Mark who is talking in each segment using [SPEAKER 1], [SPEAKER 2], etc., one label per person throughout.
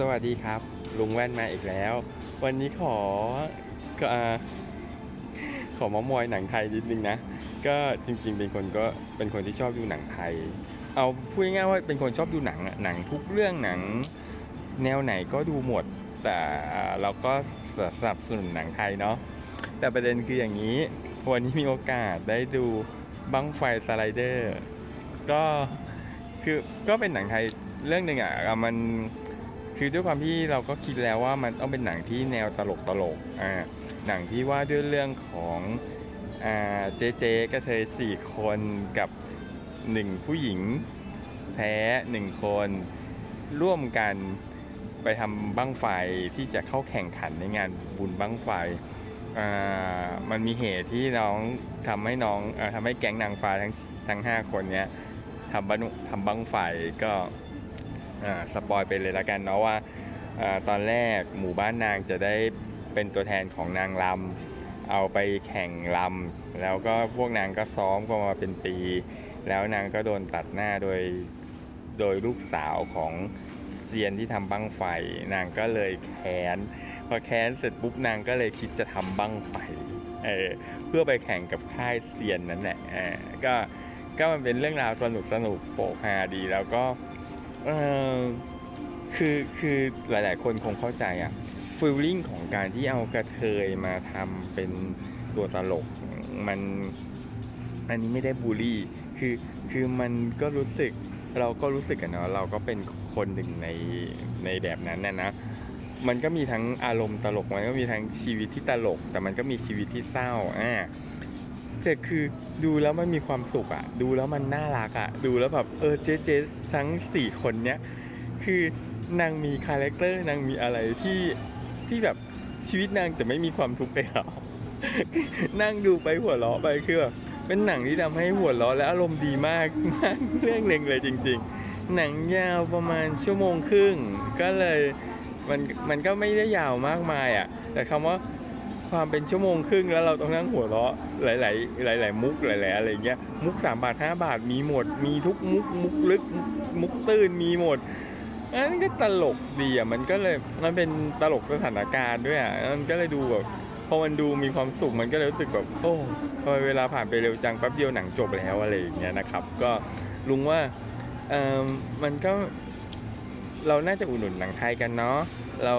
[SPEAKER 1] สวัสดีครับ ลุงแว่นมาอีกแล้ว วันนี้ขอก็อ่าขอมามอยหนังไทยนิดนึงนะ ก็จริง ๆ เป็นคนก็เป็นคนที่ชอบดูหนังไทย เอาพูดง่ายๆว่าเป็นคนชอบดูหนังอะหนังทุกเรื่องหนังแนวไหนก็ดูหมด แต่เราก็สนับสนุนหนังไทยเนาะแต่ประเด็นคืออย่างนี้ วันนี้มีโอกาสได้ดูบังไฟสไลเดอร์ ก็คือก็เป็นหนังไทยเรื่องหนึ่งอะอะมัน คือด้วยความที่เราก็คิดแล้วว่ามันต้องเป็นหนังที่แนวตลกตลกอ่าหนังที่ว่าด้วยเรื่องของอ่าเจเจกระเทยสี่คนกับหนึ่งผู้หญิงแท้หนึ่งคนร่วมกันไปทำบั้งไฟที่จะเข้าแข่งขันในงานบุญบั้งไฟมันมีเหตุที่น้องทำให้น้องอทำให้แก๊งนางฟ้าทั้งทั้งห้าคนเนี้ยทำบั้งทำบั้งไฟก็ สปอยไปเลยละกันเนาะว่าอตอนแรกหมู่บ้านนางจะได้เป็นตัวแทนของนางลำเอาไปแข่งลำแล้วก็พวกนางก็ซ้อมก็มาเป็นปี แล้วนางก็โดนตัดหน้าโดยโดยลูกสาวของเซียนที่ทำบั้งไฟ นางก็เลยแค้นพอแค้นเสร็จปุ๊บนางก็เลยคิดจะทำบั้งไฟเออเพื่อไปแข่งกับค่ายเซียนนั่นแหละก็ก็มันเป็นเรื่องราวสนุกสนุกโปกฮาดีแล้วก็ เออคือคือหลาย ๆ คนคงเข้าใจอะฟีลลิ่งของการที่เอากระเทยมาทำเป็นตัวตลกมันอันนี้ไม่ได้บูลลี่ คือคือมันก็รู้สึกเราก็รู้สึกกันเนาะเราก็เป็นคนหนึ่งในในแบบนั้นนะนะมันก็มีทั้งอารมณ์ตลกมันก็มีทั้งชีวิตที่ตลก แต่มันก็มีชีวิตที่เศร้าอ่า แต่คือดูแล้วมันมีความสุขอะดูแล้วมันน่ารักอะดูแล้วแบบเออเจ๊เจ๊ทั้งสี่คนเนี้ยคือนางมีคาแรคเตอร์นางมีอะไรที่ที่แบบชีวิตนางจะไม่มีความทุกข์เลยหรอนั่งดูไปหัวเราะไปคือแบบเป็นหนังที่ทำให้หัวเราะและอารมณ์ดีมากมากเรื่องหนึ่งเลยจริง ๆ หนังยาวประมาณชั่วโมงครึ่ง ก็เลยมันมันก็ไม่ได้ยาวมากมายอะแต่คำว่า ความเป็นชั่วโมงครึ่งแล้วเราต้องนั่งหัวเราะหลาย ๆ หลาย ๆ มุกหลายๆอะไรเงี้ยมุก 3 บาท 5 บาทมีหมด มีทุกมุกมุกลึก มุกตื้นมีหมดอันนั้นก็ตลกดีอะมันก็เลยมันเป็นตลกสถานการณ์ด้วยอะมันก็เลยดูแบบพอมันดูมีความสุขมันก็เลยรู้สึกแบบโอ้ทำไมเวลาผ่านไปเร็วจังแป๊บเดียวหนังจบแล้วอะไรอย่างเงี้ยนะครับ ก็ลุงว่าเออมันก็เราน่าจะอุดหนุนหนังไทยกันเนาะเรา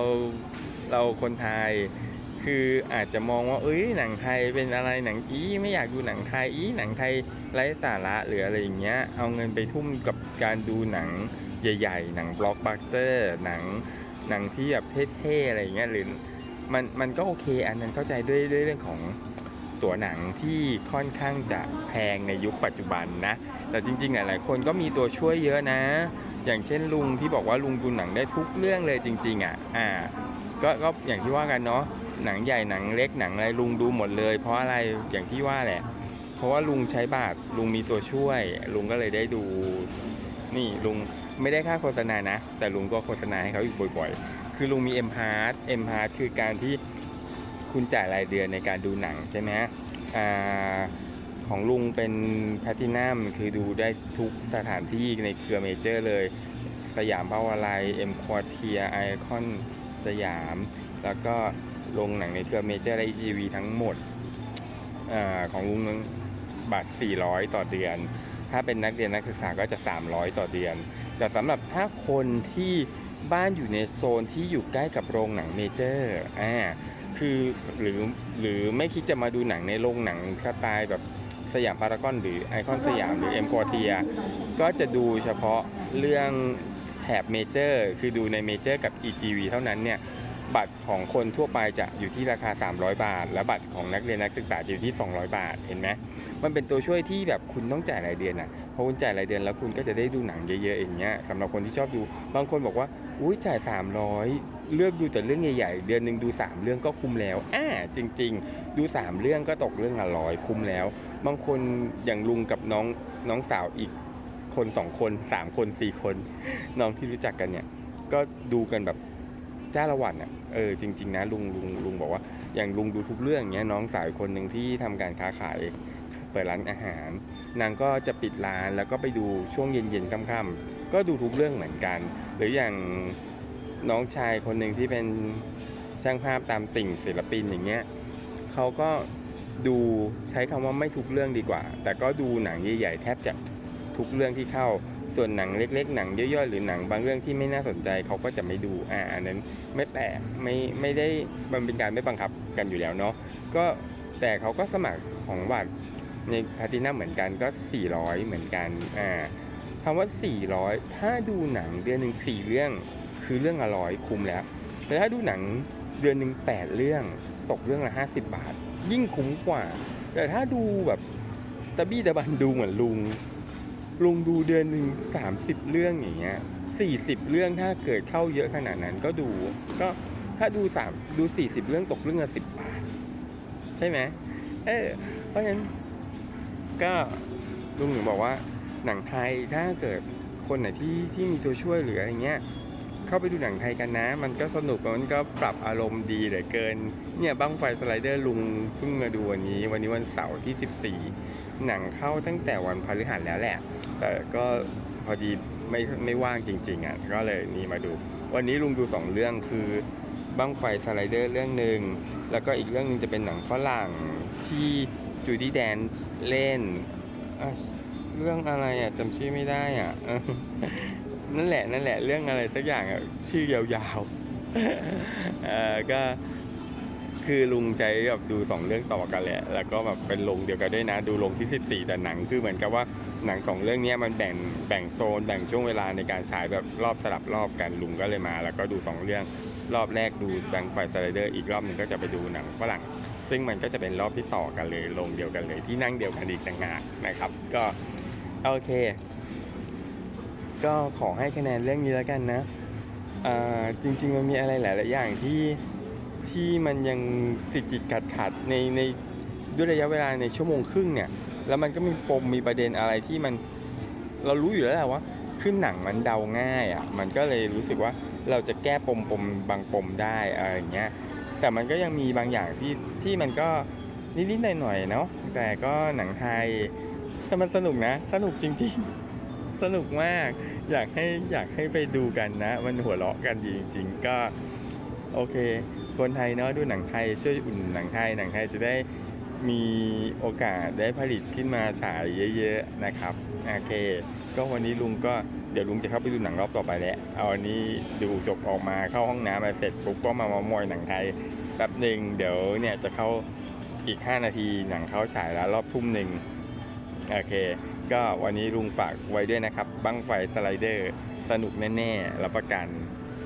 [SPEAKER 1] เราคนไทย คืออาจจะมองว่าเอ้ยหนังไทยเป็นอะไรหนังอีไม่อยากดูหนังไทยอีหนังไทยไร้สาระหรืออะไรอย่างเงี้ยเอาเงินไปทุ่มกับการดูหนังใหญ่ ๆ หนังบล็อกบัสเตอร์หนังหนังที่แบบเท่ๆอะไรอย่างเงี้ยหรือมันมันก็โอเคอันนั้นเข้าใจด้วยด้วยเรื่องของตัวหนังที่ค่อนข้างจะแพงในยุคปัจจุบันนะ แต่จริงๆหลายๆคนก็มีตัวช่วยเยอะนะ อย่างเช่นลุงที่บอกว่าลุงดูหนังได้ทุกเรื่องเลยจริง ๆอะอ่าก็ก็อย่างที่ว่ากันเนาะ หนังใหญ่หนังเล็กหนังอะไรลุงดูหมดเลย เพราะอะไรอย่างที่ว่าแหละ เพราะว่าลุงใช้บาทลุงมีตัวช่วย ลุงก็เลยได้ดู นี่ลุงไม่ได้ค่าโฆษณานะ แต่ลุงก็โฆษณาให้เขาอยู่บ่อยๆ คือลุงมี M p a r t M p a r t คือการที่คุณจ่ายรายเดือนในการดูหนังใช่ไหมอ่าของลุงเป็นแพทินัมคือดูได้ทุกสถานที่ในเครือเมเจอร์เลย สยามพาวาไลเอ็มควอเทียไอคอนสยาม แล้วก็ ลงหนังในเครือเมเจอร์และ EGV ทั้งหมดอของลุงนั้นบัตร400 ต่อเดือน ถ้าเป็นนักเรียนนักศึกษาก็จะ 300 ต่อเดือน แต่สำหรับถ้าคนที่บ้านอยู่ในโซนที่อยู่ใกล้กับโรงหนังเมเจอร์อ่าคือหรือหรือไม่คิดจะมาดูหนังในโรงหนังสไตล์แบบสยามพารากอนหรือไอคอนสยามหรือเอ็มควอเทียก็จะดูเฉพาะเรื่องแถบเมเจอร์คือดูในเมเจอร์กับ EGV เท่านั้นเนี่ย บัตรของคนทั่วไปจะอยู่ที่ราคา 300 บาท และบัตรของนักเรียนนักศึกษาอยู่ที่ 200 บาท เห็นไหมมันเป็นตัวช่วยที่แบบคุณต้องจ่ายรายเดือนอะพอคุณจ่ายรายเดือนแล้วคุณก็จะได้ดูหนังเยอะๆอย่างเงี้ยสำหรับคนที่ชอบดู บางคนบอกว่าอุ้ยจ่าย 300 เลือกดูแต่เรื่องใหญ่ๆ เดือนหนึ่งดู 3 เรื่องก็คุ้มแล้วอ่าจริง ๆ ดู 3 เรื่องก็ตกเรื่องละร้อยคุ้มแล้ว บางคนอย่างลุงกับน้องน้องสาวอีกคนสองคนสามคนสี่คน น้องที่รู้จักกันเนี่ยก็ดูกันแบบ จ้าละวันอะเออจริง ๆ นะลุงลุงลุงบอกว่าอย่างลุงดูทุกเรื่องเงี้ยน้องสาวคนหนึ่งที่ทำการค้าขายเปิดร้านอาหาร นางก็จะปิดร้านแล้วก็ไปดูช่วงเย็นๆค่ำๆก็ดูทุกเรื่องเหมือนกัน หรืออย่างน้องชายคนหนึ่งที่เป็นช่างภาพตามติ่งศิลปินอย่างเงี้ยเขาก็ดูใช้คำว่าไม่ทุกเรื่องดีกว่า แต่ก็ดูหนังใหญ่ๆแทบจะทุกเรื่องที่เข้า ส่วนหนังเล็ก ๆ หนังย่อยๆหรือหนังบางเรื่องที่ไม่น่าสนใจเขาก็จะไม่ดูอ่าอันนั้นไม่แปลกไม่ไม่ได้มันเป็นการไม่บังคับกันอยู่แล้วเนาะก็แต่เขาก็สมัครของบัตรในพาตินัมเหมือนกันก็ 400 เหมือนกันอ่าคำว่า 400 ถ้าดูหนังเดือนหนึ่งสี่เรื่อง คือเรื่องละร้อยคุ้มแล้วแต่ถ้าดูหนังเดือนหนึ่งแปดเรื่อง ตกเรื่องละ50บาท ยิ่งคุ้มกว่า แต่ถ้าดูแบบตะบี้ตะบันดูเหมือนลุง ลุงดูเดือนหนึ่งสามสิบเรื่องอย่างเงี้ยสี่สิบเรื่องถ้าเกิดเข้าเยอะขนาดนั้นก็ดู ก็ถ้าดูสามดูสี่สิบเรื่องตกเรื่องละสิบบาท ใช่ไหมเออเพราะฉะนั้น ก็ลุงหนึ่งบอกว่าหนังไทยถ้าเกิดคนไหนที่ที่มีตัวช่วยหรืออะไรเงี้ย เข้าไปดูหนังไทยกันนะ มันก็สนุกมันก็ปรับอารมณ์ดีเหลือเกิน เนี่ยบ้างไฟสไลเดอร์ลุงเพิ่งมาดูวันนี้ วันนี้วันเสาร์ที่ 14 หนังเข้าตั้งแต่วันพฤหัสแล้วแหละ แต่ก็พอดีไม่ไม่ว่างจริงๆอะก็เลยนี่มาดู วันนี้ลุงดูสองเรื่องคือบ้างไฟสไลเดอร์เรื่องหนึ่งแล้วก็อีกเรื่องหนึงจะเป็นหนังฝรั่งที่จูดี้แดนเล่นเรื่องอะไรอะจำชื่อไม่ได้อะ นั่นแหละนั่นแหละเรื่องอะไรสักอย่างชื่อยาวๆเออก็คือลุงใจแบบดูสองเรื่องต่อกันแหละ แล้วก็แบบเป็นลงเดียวกันด้วยนะ ดูลงที่ 14 แต่หนังคือเหมือนกับว่าหนังสองเรื่องนี้มันแบ่งแบ่งโซนแบ่งช่วงเวลาในการฉายแบบรอบสลับรอบกันลุงก็เลยมา แล้วก็ดูสองเรื่องรอบแรกดูแบงค์ไฟสไลเดอร์อีกรอบหนึ่งก็จะไปดูหนังฝรั่ง ซึ่งมันก็จะเป็นรอบที่ต่อกันเลยลงเดียวกันเลยที่นั่งเดียวกันอีกต่างหากนะครับ ก็โอเค ก็ขอให้คะแนนเรื่องนี้แล้วกันนะจริงๆมันมีอะไรหลายๆอย่างที่ที่มันยังติดจิตขัดขัดๆในในด้วยระยะเวลาในชั่วโมงครึ่งเนี่ย แล้วมันก็มีปมมีประเด็นอะไรที่มันเรารู้อยู่แล้วแหละว่าขึ้นหนังมันเดาง่ายอะมันก็เลยรู้สึกว่าเราจะแก้ปมปมบางปมได้อะไรอย่างเงี้ยแต่มันก็ยังมีบางอย่างที่ที่มันก็นิดๆหน่อยๆเนาะแต่ก็หนังไทยแต่มันสนุกนะ สนุกจริง ๆ สนุกมาก อยากให้อยากให้ไปดูกันนะ มันหัวเราะกันดีจริง ๆ ก็โอเค คนไทยเนาะดูหนังไทยช่วยอุ่นหนังไทยหนังไทยจะได้มีโอกาสได้ผลิตขึ้นมาฉายเยอะ ๆนะครับโอเค ก็วันนี้ลุงก็เดี๋ยวลุงจะเข้าไปดูหนังรอบต่อไปแล้วเอาอันนี้ดูจบออกมาเข้าห้องน้ำมาเสร็จปุ๊บก็มามามอยหนังไทยแป๊บหนึ่งเดี๋ยวเนี่ยจะเข้าอีก 5 นาทีหนังเข้าฉายแล้วรอบทุ่มหนึ่งโอเค ก็วันนี้ลุงฝากไว้ด้วยนะครับ บั้งไฟสไลเดอร์ สนุกแน่ ๆ รับประกัน